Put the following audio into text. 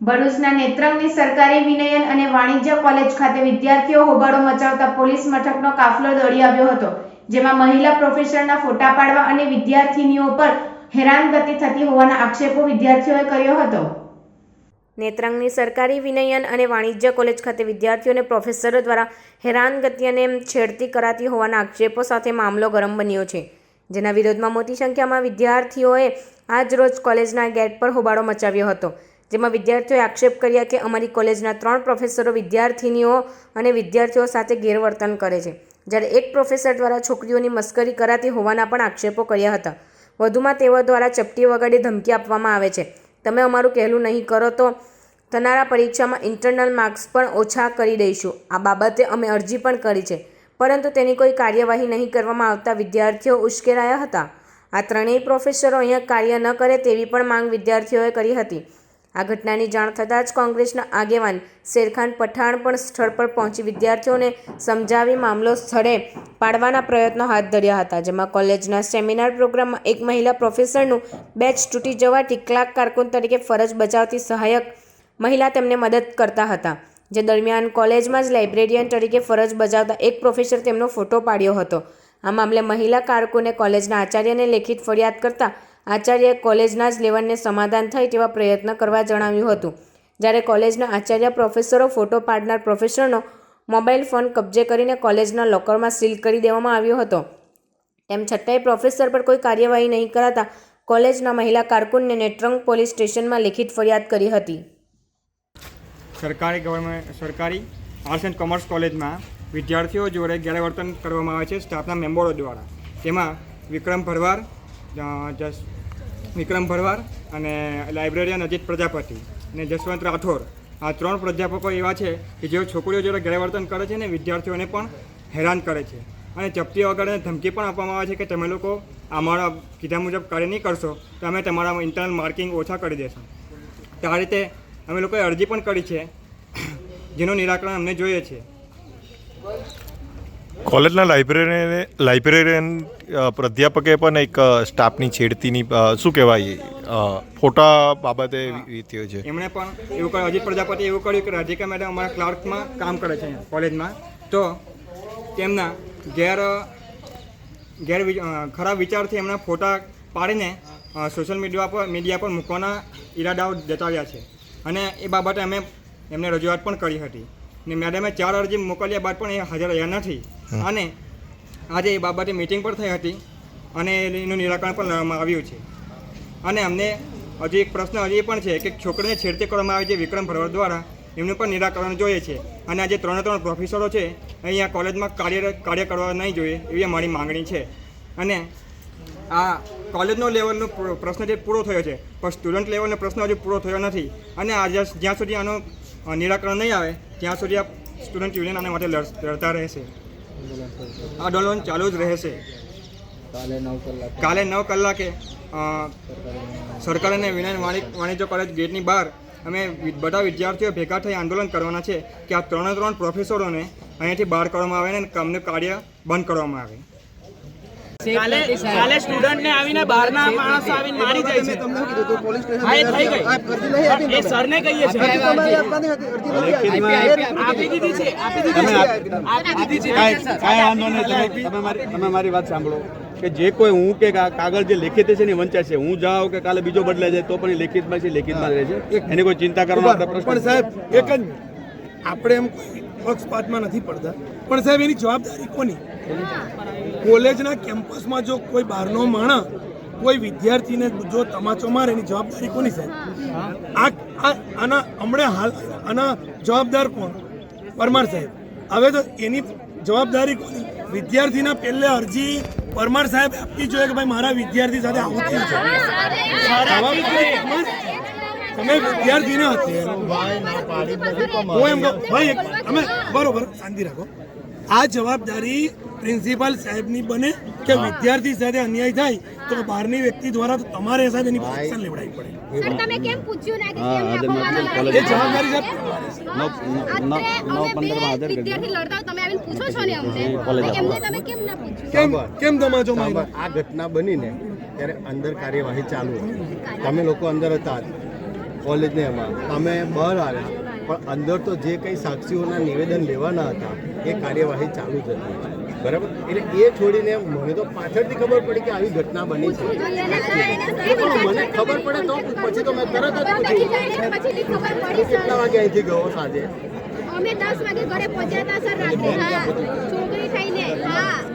ભરૂચના નેત્રંગની સરકારી વિનયન અને વાણિજ્ય કોલેજ ખાતે વિદ્યાર્થીઓ હોબાળો મચાવતા પોલીસ મથકનો કાફલો દોડી આવ્યો હતો, જેમાં મહિલા પ્રોફેસરના ફોટા પાડવા અને વિદ્યાર્થીનીઓ પર હેરાનગતિ થતી હોવાના આક્ષેપો વિદ્યાર્થીઓએ કર્યો હતો. નેત્રંગની સરકારી વિનયન અને વાણિજ્ય કોલેજ ખાતે વિદ્યાર્થીઓને પ્રોફેસરો દ્વારા હેરાનગતિ અને છેડતી કરાતી હોવાના આક્ષેપો સાથે મામલો ગરમ બન્યો છે, જેના વિરોધમાં મોટી સંખ્યામાં વિદ્યાર્થીઓએ આજ રોજ કોલેજના ગેટ પર હોબાળો મચાવ્યો હતો. જેમાં વિદ્યાર્થીઓએ આક્ષેપ કર્યા કે અમારી કોલેજના ત્રણ પ્રોફેસરો વિદ્યાર્થીનીઓ અને વિદ્યાર્થીઓ સાથે ગેરવર્તન કરે છે. જ્યારે એક પ્રોફેસર દ્વારા છોકરીઓની મસ્કરી કરાતી હોવાના પણ આક્ષેપો કર્યા હતા. વધુમાં તેઓ દ્વારા ચપટી વગાડી ધમકી આપવામાં આવે છે. તમે અમારું કહેલું નહીં કરો તો થનારા પરીક્ષામાં ઇન્ટરનલ માર્ક્સ પણ ઓછા કરી દઈશું. આ બાબતે અમે અરજી પણ કરી છે. પરંતુ તેની કોઈ કાર્યવાહી નહીં કરવામાં આવતા વિદ્યાર્થીઓ ઉશ્કેરાયા હતા. આ ત્રણેય પ્રોફેસરો અહીંયા કાર્ય ન કરે તેવી પણ માંગ વિદ્યાર્થીઓએ કરી હતી. આ ઘટનાની જાણ થતાં જ કોંગ્રેસના આગેવાન શેરખાન પઠાણ પણ સ્થળ પર પહોંચી વિદ્યાર્થીઓને સમજાવી મામલો સ્થળે પાડવાના પ્રયત્નો હાથ ધર્યા હતા, જેમાં કોલેજના સેમિનાર પ્રોગ્રામમાં એક મહિલા પ્રોફેસરનું બેચ તૂટી જવાથી ક્લાર્ક કારકુન તરીકે ફરજ બજાવતી સહાયક મહિલા તેમને મદદ કરતા હતા, જે દરમિયાન કોલેજમાં જ લાઇબ્રેરિયન તરીકે ફરજ બજાવતા એક પ્રોફેસર તેમનો ફોટો પાડ્યો હતો. આ મામલે મહિલા કારકુને કોલેજના આચાર્યને લેખિત ફરિયાદ કરતા આચાર્યએ કોલેજના જ લેવલને સમાધાન થાય તેવા પ્રયત્ન કરવા જણાવ્યું હતું. જ્યારે કોલેજના આચાર્ય પ્રોફેસરો ફોટો પાડનાર પ્રોફેસરનો મોબાઈલ ફોન કબજે કરીને કોલેજના લોકરમાં સીલ કરી દેવામાં આવ્યો હતો. તેમ છતાંય પ્રોફેસર પર કોઈ કાર્યવાહી નહીં કરાતા કોલેજના મહિલા કારકુનને નેત્રંગ પોલીસ સ્ટેશનમાં લેખિત ફરિયાદ કરી હતી. સરકારી ગવર્મેન્ટ સરકારી આર્ટ્સ એન્ડ કોમર્સ કોલેજમાં વિદ્યાર્થીઓ જોડે ગેરવર્તન કરવામાં આવે છે સ્ટાફના મેમ્બરો દ્વારા. તેમાં વિક્રમ ભરવાડ જસ વિક્રમ ભરવાડ અને લાઇબ્રેરિયન અજીત પ્રજાપતિ અને જસવંત રાઠોડ. આ ત્રણ પ્રાધ્યાપકો એવા છે કે જેઓ છોકરીઓ જોડે ગેરવર્તન કરે છે ને વિદ્યાર્થીઓને પણ હેરાન કરે છે. અને ચપટી વગરને ધમકી પણ આપવામાં આવે છે કે તમે લોકો અમારા કીધા મુજબ કાર્ય નહીં કરશો, તો અમે તમારા ઇન્ટરનલ માર્કિંગ ઓછા કરી દેશું. તો આ રીતે અમે લોકોએ અરજી પણ કરી છે, જેનું નિરાકરણ અમને જોઈએ છે. કોલેજના લાઇબ્રેરી લાઇબ્રેરિયન પ્રાધ્યાપકે પણ એક સ્ટાફની છેડતીની શું કહેવાય ફોટા બાબતે વીત્યો છે. એમણે પણ એવું કર્યું. અજીત પ્રજાપતિ એવું કર્યું કે રાધિકા મેડમ અમારા ક્લાર્કમાં કામ કરે છે કોલેજમાં. તો તેમના ગેર ગેર ખરાબ વિચારથી એમના ફોટા પાડીને સોશિયલ મીડિયા પર મીડિયા પર મૂકવાના ઈરાદાઓ જતાવ્યા છે. અને એ બાબતે અમે એમને રજૂઆત પણ કરી હતી. ને મેડમે ચાર અરજી મોકલ્યા બાદ પણ એ હાજર રહ્યા નથી. અને આજે એ બાબતે મિટિંગ પણ થઈ હતી અને એનું નિરાકરણ પણ લાવવામાં આવ્યું છે. અને અમને હજુ એક પ્રશ્ન હજી એ પણ છે કે છોકરીને છેડતી કરવામાં આવે છે વિક્રમ ભરવાડ દ્વારા એમનું પણ નિરાકરણ જોઈએ છે. અને આજે ત્રણે ત્રણ પ્રોફેસરો છે, અહીંયા કોલેજમાં કાર્ય કાર્ય કરવા નહીં જોઈએ એવી અમારી માંગણી છે. અને આ કોલેજનો લેવલનો પ્રશ્ન જે પૂરો થયો છે, પણ સ્ટુડન્ટ લેવલનો પ્રશ્ન હજુ પૂરો થયો નથી. અને આજે જ્યાં સુધી આનું નિરાકરણ નહીં આવે, ત્યાં સુધી આ સ્ટુડન્ટ યુનિયન આના માટે લડતા રહેશે. આંદોલન ચાલુ જ રહેશે. કાલે નવ કલાકે. અ, સરકાર અને વિનય વાણિ- વાણિજ્ય કોલેજ ગેટની બહાર અમે બધા વિદ્યાર્થીઓ ભેગા થઈ આંદોલન કરવાના છે કે આ ત્રણે ત્રણ પ્રોફેસરોને અહીંયાથી બહાર કરવામાં આવે અને કામનું કાર્ય બંધ કરવામાં આવે. કાલે કાલે સ્ટુડન્ટ ને આવીને બહારના માણસો આવીને મારી જાય છે. હા એ થઈ ગઈ. એ સરને કહીએ છે આપી દીધી છે આપી દીધી છે. આપી દીધી છે. કાંઈ કાંઈ વાંધો નહીં તમે તમે મારી તમે મારી વાત સાંભળો. કે જે કોઈ હું કે કાગળ જે લેખિત છે ને વંચાય વંચાશે હું જાઉં કે કાલે બીજો બદલાય જાય તો પણ એ લેખિતમાં છે લેખિતમાં જ રહે છે. એની કોઈ ચિંતા કરવાનો પ્રશ્ન પણ સાહેબ એક જ આપણે એમ કોઈ પક્ષપાતમાં નથી પડતા. પણ સાહેબ એની જવાબદારી કોની? કોલેજના કેમ્પસમાં જો કોઈ બહારનો માણસ કોઈ વિદ્યાર્થીને જો તમાચો મારે એની જવાબદારી કોની સાહેબ? આ આના હમણાં હાલ આના જવાબદાર કોણ? પરમાર સાહેબ. હવે તો એની જવાબદારી કોની? વિદ્યાર્થીના પહેલે અરજી પરમાર સાહેબ આપવી જોઈએ કે ભાઈ મારા વિદ્યાર્થી સાથે આવું થયું છે. તમે વિદ્યાર્થીને અત્યારે હું એમ ભાઈ, અમે બરોબર, શાંતિ રાખો. આ જવાબદારી પ્રિન્સિપાલ સાહેબની બને કે વિદ્યાર્થી સાથે અન્યાય થાય તો બહારની વ્યક્તિ દ્વારા તો તમારે સાહેબ એની એક્શન લેવડાવી પડે. તમે કેમ પૂછ્યું ના કે કેમ જવાબદારી સાહેબ. નવ પંદર પંદરમાં હાજર વિદ્યાર્થી લડતા તમે આવીને પૂછો છો ને અમને? એમને તમે કેમ ના પૂછ્યું કેમ કેમ તમાચો માર્યો? આ ઘટના બનીને ત્યારે અંદર કાર્યવાહી ચાલુ હતી. તમે લોકો અંદર હતા. કોલેજને એમાં. અમે બહાર આવ્યા. પણ અંદર તો જે કંઈ સાક્ષીઓના નિવેદન લેવાના હતા એ કાર્યવાહી ચાલુ જ હતી. બરાબર? એટલે એ છોડીને મને તો પાછળથી ખબર પડી કે આવી ઘટના બની છે. મને ખબર પડે તો પછી તો મેં તરત જ કેટલા વાગે અહીંથી ગયો સાંજે? અમે દસ વાગે ઘરે પહોંચ્યા હતા સર રાત્રે. હા છોકરી થઈને. હા.